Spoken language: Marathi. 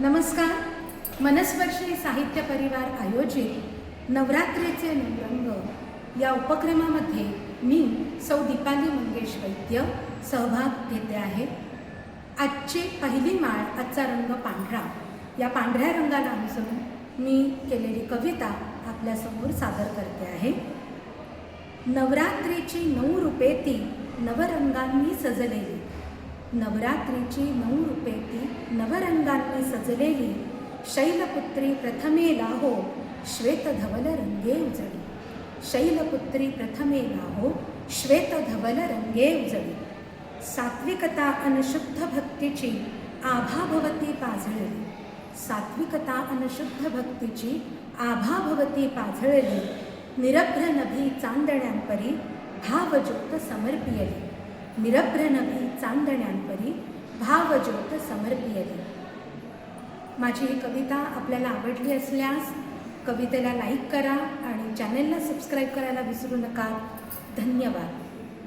नमस्कार. मनस्पर्शी साहित्य परिवार आयोजित नवरात्रीचे नवरंग या उपक्रमामध्ये मी सौ दीपाली मंगेश वैद्य सहभाग घेते आहे. आजची पहिली माळ आजचा रंग पांढरा. या पांढऱ्या रंगाला अनुसरून मी केलेली कविता आपल्यासमोर सादर करते आहे. नवरात्रीची नऊ रूपे ती नवरंगांनी सजलेली. नवरात्रीची नऊ रूपे नवरंगांनी सजलेली शैलपुत्री प्रथमे लाहो श्वेतधवल रंगे उजळी. शैलपुत्री प्रथमे लाहो श्वेतधवल रंगे उजळी. सात्विकता अनशुद्ध भक्तीची आभाभवती पाझळली. सात्विकता अनशुद्ध भक्तीची आभाभवती पाझळली. निरभ्र नभी चांदण्यांपरी भावज्योत समर्पियली. निरभ्र नभी चांदण्यांपरी भावज्योत समर्पियली. माझी ही कविता आपल्याला आवडली असल्यास कवितेला लाईक करा आणि चॅनेलला सबस्क्राईब करायला विसरू नका. धन्यवाद.